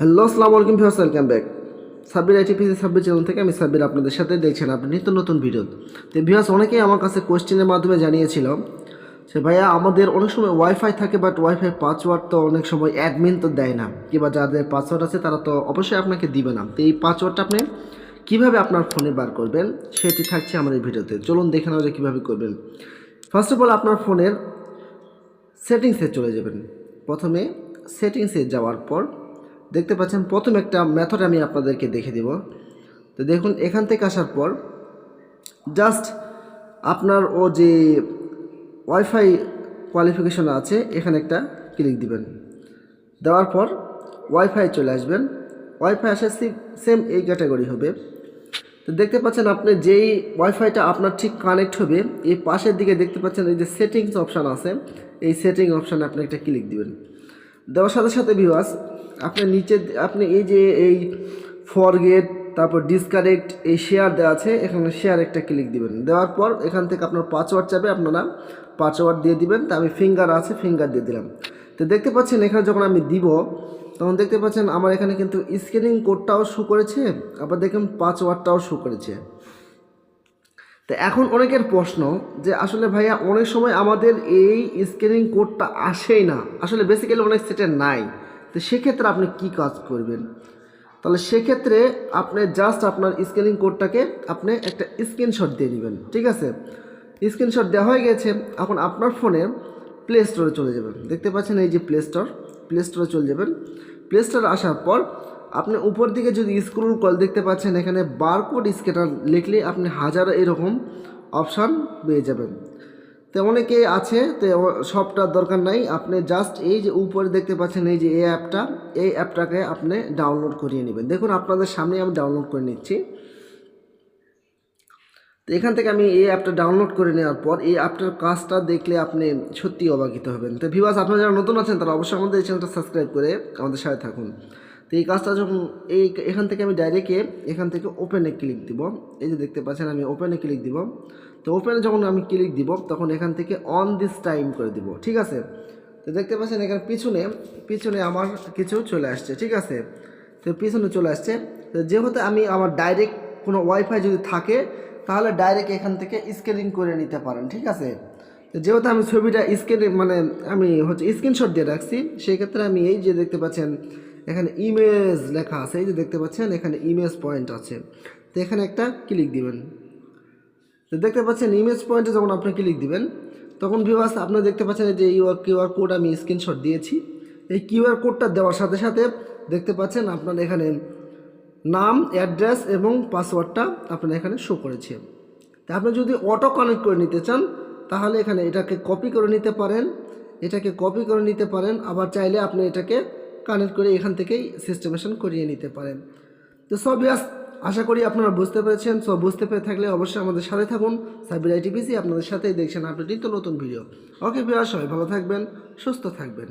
Hello আসসালামু আলাইকুম viewers welcome back Sabbir ITPC Sabbir channel থেকে আমি সাব্বির আপনাদের সাথে দেখছেন আপনি নিত্য নতুন ভিডিও তো। ভিউয়ার্স অনেকেই আমার কাছে কোয়েশ্চেনের মাধ্যমে জানিয়েছিল যে, ভাইয়া, আমাদের অনেক সময় ওয়াইফাই থাকে বাট ওয়াইফাই পাসওয়ার্ড তো অনেক সময় অ্যাডমিন তো দেয় না। কিংবা যাদের পাসওয়ার্ড আছে, তারা তো অবশ্যই আপনাকে দিবে না। তো এই পাসওয়ার্ডটা আপনি কীভাবে আপনার ফোনে বার করবেন, সেটি থাকছে আমার এই ভিডিওতে চলুন দেখে নেওয়া যে কীভাবে করবেন। ফার্স্ট অফ অল আপনার ফোনের সেটিংসে চলে যাবেন। প্রথমে সেটিংসে যাওয়ার পর দেখতে পাচ্ছেন, প্রথম একটা মেথড আমি আপনাদেরকে দেখে দেব। তো দেখুন, এখান থেকে আসার পর জাস্ট আপনার ও যে ওয়াইফাই কোয়ালিফিকেশন আছে, এখানে একটা ক্লিক দিবেন। দেওয়ার পর ওয়াইফাই চলে আসবেন। ওয়াইফাই আসে সেম এই ক্যাটাগরি হবে। তো দেখতে পাচ্ছেন, আপনি যেই ওয়াইফাইটা আপনার ঠিক কানেক্ট হবে, এই পাশের দিকে দেখতে পাচ্ছেন, এই যে সেটিংস অপশান আছে, এই সেটিং অপশানে আপনি একটা ক্লিক দিবেন। দেওয়ার সাথে সাথে ভিউয়ার্স আপনি নিচে আপনি এই যে এই ফরগেট তারপর ডিসকানেক্ট এই শেয়ার দেওয়া আছে, এখানে শেয়ার একটা ক্লিক দিবেন। দেওয়ার পর এখান থেকে আপনার পাসওয়ার্ড চাবে আপনারা পাসওয়ার্ড দিয়ে দিবেন। তা আমি ফিঙ্গার আছে ফিঙ্গার দিয়ে দিলাম। তো দেখতে পাচ্ছেন এখানে যখন আমি দিব, তখন দেখতে পাচ্ছেন আমার এখানে কিন্তু স্ক্যানিং কোডটাও শু করেছে, আবার দেখুন পাসওয়ার্ডটাও শু করেছে। তো এখন অনেকের প্রশ্ন যে আসলে ভাইয়া অনেক সময় আমাদের এই স্ক্যানিং কোডটা আসেই না। আসলে বেসিক্যালি অনেক সেটে নাই। তো সেক্ষেত্রে আপনি কি কাজ করবেন? তাহলে সেক্ষেত্রে আপনি জাস্ট আপনার স্ক্যানিং কোডটাকে আপনি একটা স্ক্রিনশট দিয়ে নেবেন ঠিক আছে? স্ক্রিনশট দেওয়া হয়ে গেছে, এখন আপনার ফোনে প্লে স্টোরে চলে যাবেন। দেখতে পাচ্ছেন এই যে প্লে স্টোর প্লে স্টোরে চলে যাবেন। প্লে স্টোরে আসার পর আপনি উপর দিকে যদি স্ক্রল কল দেখতে পাচ্ছেন, এখানে বারকোড স্ক্যানার লিখলে আপনি হাজার এরকম অপশান পেয়ে যাবেন। তো অনেকে আছে, তো সবটার দরকার নাই। আপনি জাস্ট এই যে উপরে দেখতে পাচ্ছেন, এই যে এই অ্যাপটা, এই অ্যাপটাকে আপনি ডাউনলোড করিয়ে নেবেন। দেখুন, আপনাদের সামনে আমি ডাউনলোড করে নিচ্ছি। তো এখান থেকে আমি এই অ্যাপটা ডাউনলোড করে নেওয়ার পর, এই অ্যাপটার কাজটা দেখলে আপনি সত্যি অবাকিত হবেন। তো ভিভাস আপনারা যারা নতুন আছেন, তারা অবশ্যই আমাদের এই চ্যানেলটা সাবস্ক্রাইব করে আমাদের সাথে থাকুন। তো এই কাজটা যখন এই এখান থেকে আমি ডাইরেক্ট এখান থেকে ওপেনে ক্লিক দিব। এই যে দেখতে পাচ্ছেন আমি ওপেনে ক্লিক দিব। তো ওপেনে যখন আমি ক্লিক দিব, তখন এখান থেকে অন দিস টাইম করে দিব, ঠিক আছে? তো দেখতে পাচ্ছেন এখানে পিছনে পিছনে আমার কিছু চলে আসছে, ঠিক আছে? তো পিছনে চলে আসছে। তো যেহেতু আমি আমার ডাইরেক্ট কোনো ওয়াইফাই যদি থাকে, তাহলে ডাইরেক্ট এখান থেকে স্ক্যানিং করে নিতে পারেন, ঠিক আছে? তো যেহেতু আমি ছবিটা স্ক্যান মানে আমি হচ্ছে স্ক্রিনশট দিয়ে রাখছি, সেই ক্ষেত্রে আমি এই যে দেখতে পাচ্ছেন এখানে ইমেজ লেখা আছে, এই যে দেখতে পাচ্ছেন, এখানে ইমেজ পয়েন্ট আছে। তো এখানে একটা ক্লিক দিবেন। তো দেখতে পাচ্ছেন ইমেজ পয়েন্টে যখন আপনি ক্লিক দিবেন, তখন ভিউয়ার্স আপনি দেখতে পাচ্ছেন যে এই কিউআর কোড আমি স্ক্রিনশট দিয়েছি। এই কিউআর কোডটা দেওয়ার সাথে সাথে দেখতে পাচ্ছেন আপনার এখানে নাম অ্যাড্রেস এবং পাসওয়ার্ডটা আপনার এখানে শো করেছে। তা আপনি যদি অটো কানেক্ট করে নিতে চান, তাহলে এখানে এটাকে কপি করে নিতে পারেন। এটাকে কপি করে নিতে পারেন। আবার চাইলে আপনি এটাকে কানেক্ট করে এখান থেকেই সিস্টেমেশন করিয়ে নিতে পারেন। তো সব ইয়াস আশা করি আপনারা বুঝতে পেরেছেন। সব বুঝতে পেরে থাকলে অবশ্যই আমাদের সাথে থাকুন। সাইবার আইটিপিসি আপনাদের সাথেই দেখছেন আপনি নিত্য নতুন ভিডিও ওকে বিয়ার সবাই ভালো থাকবেন, সুস্থ থাকবেন।